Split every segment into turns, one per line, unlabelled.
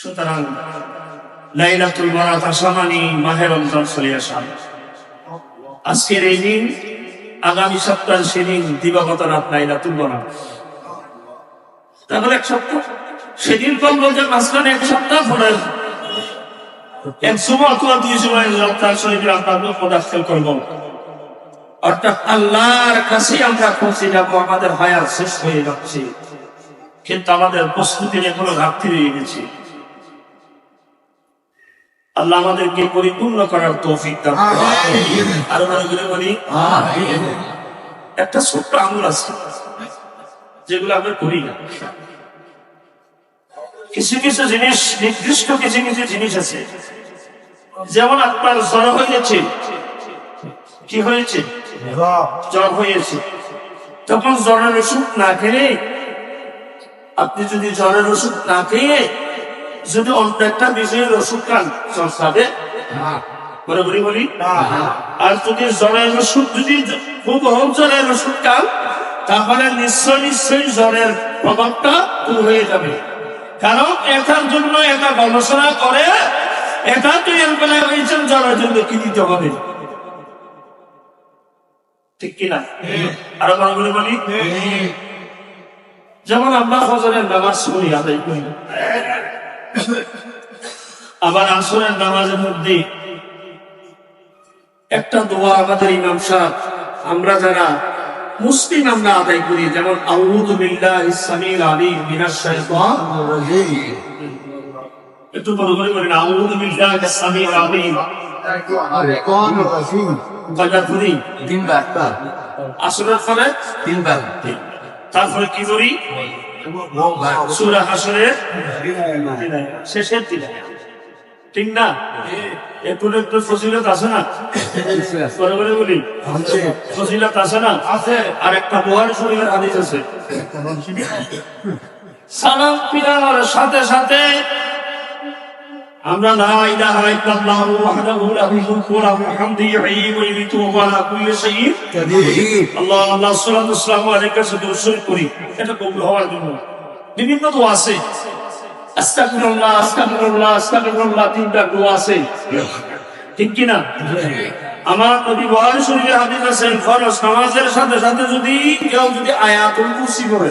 সুতরাং লাইলাতুল বারাত আসা মানে মাহে রমজান চলে আসা। আজকের এই দিন, আগামী সপ্তাহ সেদিন দিবাগত রাত লাইলাতুল বারাত তাহলে এক সপ্তাহ, সেদিন কম বলতে মাঝখানে এক সপ্তাহ পরে এক সময় অথবা দুই সময় করব। অর্থাৎ আল্লাহর কাছে আমরা পৌঁছে যাব, আমাদের হায়াত শেষ হয়ে যাচ্ছে। কিন্তু আমাদের প্রস্তুতির এখনও ঘাটতি রয়ে গেছে। আল্লাহ আমাদেরকে পরিপূর্ণ করার তৌফিক দান করুন। আরও ভালো করে বলি। একটা ছোট্ট আঙুল আছে যেগুলো আমরা করি না। কিছু কিছু জিনিস নির্দিষ্ট কিছু কিছু জিনিস আছে। যেমন আপনার জ্বর হয়েছে। কি হয়েছে? জ্বর হয়েছে। তখন জ্বরের ওষুধ না খেলে আপনি যদি জ্বরের ওষুধ না খেয়ে যদি অন্য একটা বিষয়ের ওষুধ খান সাথে বলি? বলি আর যদি জ্বরের ওষুধ যদি খুব হোক জ্বরের ওষুধ খান তাহলে নিশ্চয় নিশ্চয়ই জ্বরের প্রভাবটা দূর হয়ে যাবে। কারণ এটার জন্য এটা গবেষণা করে এটা তৈরি করে হয়েছেন জ্বরের জন্য কি দিতে হবে? ঠিক কিনা আরও করে বলি? যেমন আমরা ফজরের নামাজ আদায় করি। আবার আসরের নামাজের মধ্যে একটা দোয়া আমাদের ইমাম সাহেব আমরা যারা মুসলিম আমরা আদায় করি যেমন আউযু বিল্লাহি সামিল আলিম মিনাশ শাইতান একটু বড় করে বলেন আউযু বিল্লাহি সামিল আলিম।
তিনবার।
আসরের ফলে?
তিনবার।
তারপরে কি করি? সুরা হাসরের শেষের দিনে ঠিক না? একটু একটু ফজিলত আছে না? করে বলে বলি ফজিলত আছে না? আছে। আর একটা বোহার শরীরের হাদিস আছে। সালাম ফিরানোর সাথে সাথে আমরা লা ইলাহা ইল্লাল্লাহু ওয়াহদাহু লা শুরীকা লাহু হামদি ইউহয়ী ওয়া ইউমীতু ওয়া আলা কুল্লি শাইইন আল্লাহ আল্লাহ সাল্লাল্লাহু আলাইহি কাছে দরুদ করি। এটা কবুল হওয়ার জন্য। বিভিন্ন দোয়া আছে। আস্তাগফিরুল্লাহ আস্তাগফিরুল্লাহ আস্তাগফিরুল্লাহ তিনটা দোয়া আছে। ঠিক কি না আমার নবী বুখারী শরীফে হাদিস আছে, ফরজ নামাজের সাথে সাথে যদি কেউ যদি আয়াতুল কুরসি পড়ে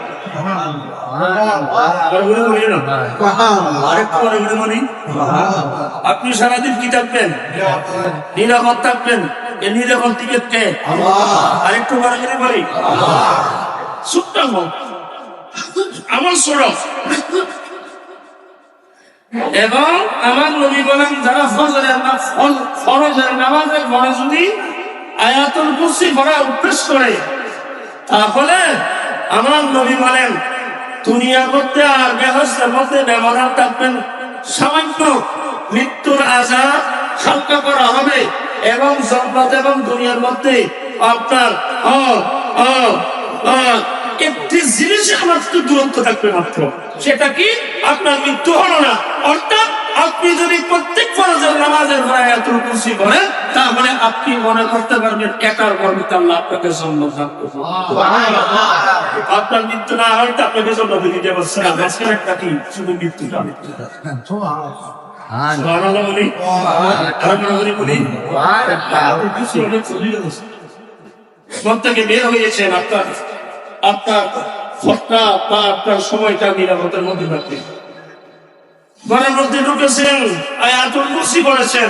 আপনি সারাদিন কি থাকবেন? নিরাপদ থাকবেন। নিরাপদ থেকে কে। আরেকটু বলে। বলে আমার সড়ক এবং আমার নবী বলেন যারা ফজরের ফরজের নামাজের পরে যদি আয়াতুল কুরসি পড়া অভ্যেস করে, তাহলে আমার নবী বলেন, দুনিয়া করতে আর বেহস্তের মধ্যে ব্যবহার থাকবেন সামান্য মৃত্যুর আজাদ হালকা করা হবে এবং জন্মত এবং দুনিয়ার মধ্যে আপনার একটি জিনিস একটু দূরত্ব থাকবে মাত্র। সেটা কি? আপনার মৃত্যু হলো না। অর্থাৎ আপনি যদি প্রত্যেক ফরজের নামাজের এত খুশি করেন তাহলে আপনি মনে করতে পারবেন, একার গর্বিত আল্লাহ আপনাকে সম্মান করবে। আপনার মৃত্যু না হয় তো আপনাকে জন্য দিতে পারছে না মাঝখানে একটা কি? শুধু প্রত্যেকে বের হয়েছেন আপনার আপনার ঘটনা বা আপনার সময়টা নিরাপত্তার মধ্যে ঘরের মধ্যে ঢুকেছেন আয়াতুল কুরসি করেছেন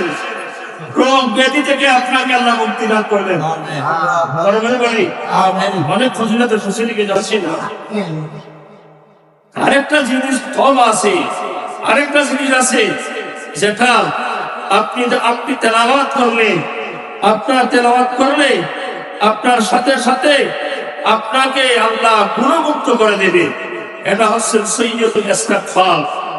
রোগ ব্যাধি থেকে আপনাকে আল্লাহ মুক্তি দান করবেন। বলি অনেক ফজিলতের ফসিলিকে যাচ্ছি না। আরেকটা জিনিস ফল আছে আরেকটা জিনিস আছে যেটা আপনি আপনি তেলাওয়াত করলে আপনার তেলাওয়াত করলে আপনার সাথে সাথে আপনাকে আল্লাহ গুণমুক্ত করে দেবে। এটা হচ্ছে সৈয়দুল ইস্তেগফার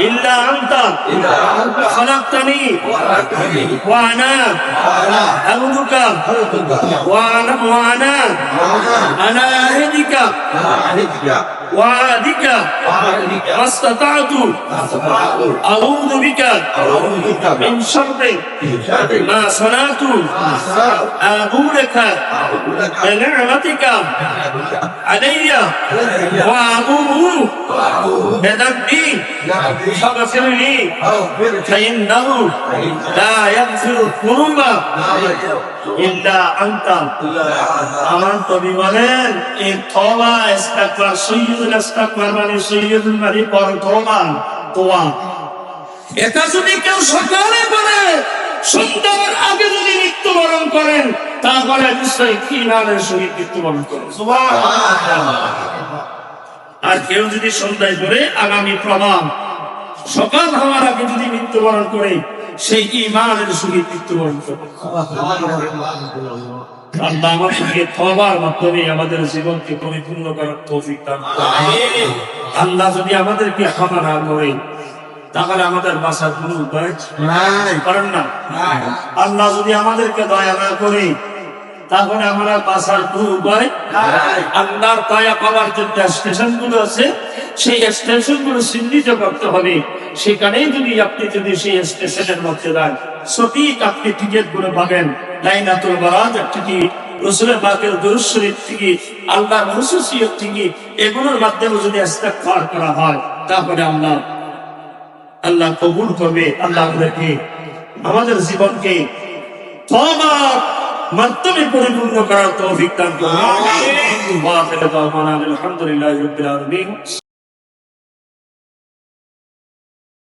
إلا أنت. خلقتني. وأنا. أعبدك وأنا. وأنا. على عهدك وعدك ما أستطعت. أعوذ بك. من شر. ما صنعت. أقولك. بنعمتك. علي وابوه بذنبي فاغفر لي فانه لا يغفر الذنوب ইল্লা আনতা আমার কবি বলেন এই তওবা ইস্তাগফার সৈয়দুল ইস্তাগফার মানে সৈয়দুল মানে পর তওবা তোয়া এটা যদি কেউ সকালে করে সন্ধ্যার আগে যদি মৃত্যুবরণ করেন তাহলে নিশ্চয়ই ইমানের সহিত মৃত্যুবরণ করেন? আর কেউ যদি সন্ধ্যায় করে আগামী প্রমাণ সকাল হওয়ার আগে যদি মৃত্যুবরণ করে সেই ইমানের সহিত মৃত্যুবরণ করে আল্লাহ আমাদেরকে তবার মাধ্যমে আমাদের জীবনকে পরিপূর্ণ করার তৌফিক দান আল্লাহ যদি আমাদেরকে ক্ষমা না করে তাহলে আমাদের বাসার কোনো উপায় করেন না? আল্লাহ যদি আমাদেরকে দয়া না করে তাহলে আমরা বাসার কোনো উপায় আল্লাহর দয়া পাওয়ার জন্য স্টেশনগুলো আছে সেই স্টেশনগুলো চিহ্নিত করতে হবে। সেখানেই যদি আপনি যদি সেই স্টেশনের মধ্যে যান সঠিক আপনি টিকিটগুলো পাবেন। লাইনাতুল বারাত টিকিট রসুলের বাকের থেকে আল্লাহর হুসুসিয়ত থেকে এগুলোর মাধ্যমে যদি ইস্তেগফার করা হয় তারপরে আল্লাহ আল্লাহ কবুল করবে আল্লাহ আমাদেরকে আমাদের জীবনকে মাধ্যমে পরিপূর্ণ করার তৌফিক দান